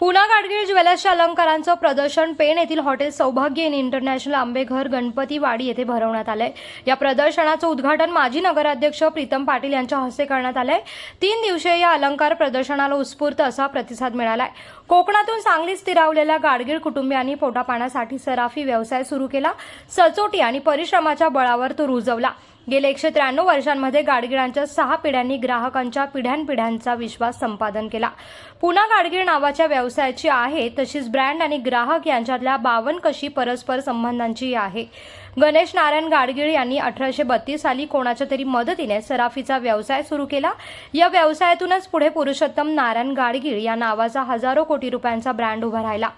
पुना गाडगीळ ज्वेलर्सच्या अलंकारांचं प्रदर्शन पेण येथील हॉटेल सौभाग्य इन इंटरनॅशनल आंबेघर गणपतीवाडी येथे भरवण्यात आलंय. या प्रदर्शनाचं उद्घाटन माजी नगराध्यक्ष प्रीतम पाटील यांच्या हस्ते करण्यात आलंय. तीन दिवसीय या अलंकार प्रदर्शनाला उत्स्फूर्त असा प्रतिसाद मिळालाय. कोकणातून सांगलीच स्थिरावलेल्या गाडगीळ कुटुंबियांनी पोटापाण्यासाठी सराफी व्यवसाय सुरू केला. सचोटी आणि परिश्रमाच्या बळावर तो रुजवला. गेल्या एकशे त्र्याण्णव वर्षांमध्ये गाडगिळांच्या सहा पिढ्यांनी ग्राहकांच्या पिढ्यानपिढ्यांचा विश्वास संपादन केला. पुन्हा गाडगीळ नावाच्या व्यवसायाची आहे तशीच ब्रँड आणि ग्राहक यांच्यातल्या बावन कशी परस्पर संबंधांची आहे. गणेश नारायण गाडगीळ यांनी अठराशे बत्तीस साली कोणाच्या तरी मदतीने सराफीचा व्यवसाय सुरू केला. या व्यवसायातूनच पुढे पुरुषोत्तम नारायण गाडगीळ या नावाचा हजारो कोटी रुपयांचा ब्रँड उभा राहिला.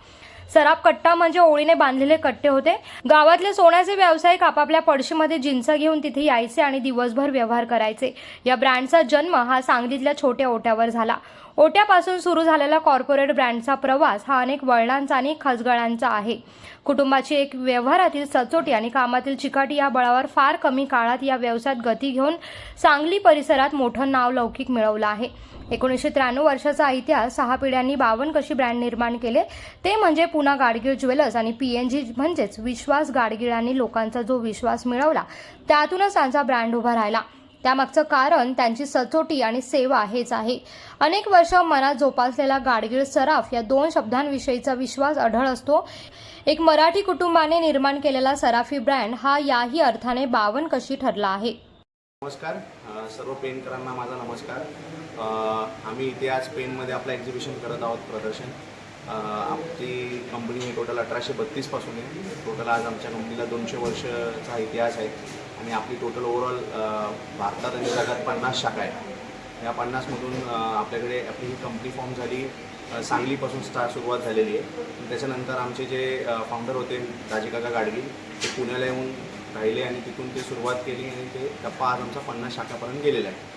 सराफ कट्टा म्हणजे ओळीने बांधलेले कट्टे होते. गावातले सोन्याचे व्यावसायिक आपापल्या पडशीमध्ये जिन्स घेऊन तिथे यायचे आणि दिवसभर व्यवहार करायचे. या ब्रँडचा जन्म हा सांगलीतल्या छोट्या ओट्यावर झाला. ओट्यापासून सुरू झालेला कॉर्पोरेट ब्रँडचा प्रवास हा अनेक वळणांचा आणि खचगळांचा आहे. कुटुंबाची एक व्यवहारातील सचोटी आणि कामातील चिकाटी या बळावर फार कमी काळात या व्यवसायात गती घेऊन सांगली परिसरात मोठं नाव लौकिक मिळवलं आहे. एकोणीसशे त्र्याण्णव वर्षाचा इतिहास सहा पिढ्यांनी बावन कशी ब्रँड निर्माण केले ते म्हणजे पुन्हा गाडगीळ ज्वेलर्स आणि पी एन जी म्हणजेच विश्वास गाडगिळांनी लोकांचा जो विश्वास मिळवला त्यातूनच त्यांचा ब्रँड उभा राहिला. त्यामागचं कारण त्यांची सचोटी आणि सेवा हेच आहे. अनेक वर्ष मनात जोपासलेला गाडगीळ सराफ या दोन शब्दांविषयीचा विश्वास आढळ असतो. एक मराठी कुटुंबाने निर्माण केलेला सराफी ब्रँड हा याही अर्थाने बावन कशी ठरला आहे. नमस्कार सर्व पेनकरांना माझा नमस्कार. आम्ही इथे आज पेनमध्ये आपलं एक्झिबिशन करत आहोत प्रदर्शन. आमची कंपनी ही टोटल अठराशे बत्तीसपासून आहे. टोटल आज आमच्या कंपनीला दोनशे वर्षाचा इतिहास आहे. आणि आपली टोटल ओव्हरऑल भारतात आणि जगात पन्नास शाखा आहे या पन्नासमधून आपल्याकडे आपली ही कंपनी फॉर्म झाली सांगलीपासून स्टार सुरुवात झालेली आहे. त्याच्यानंतर आमचे जे फाउंडर होते राजेकाका गाडगी ते पुण्याला येऊन राहिले आणि तिथून ते सुरुवात केली आणि ते टप्पा आज आमचा पन्नास शाखापर्यंत गेलेला आहे.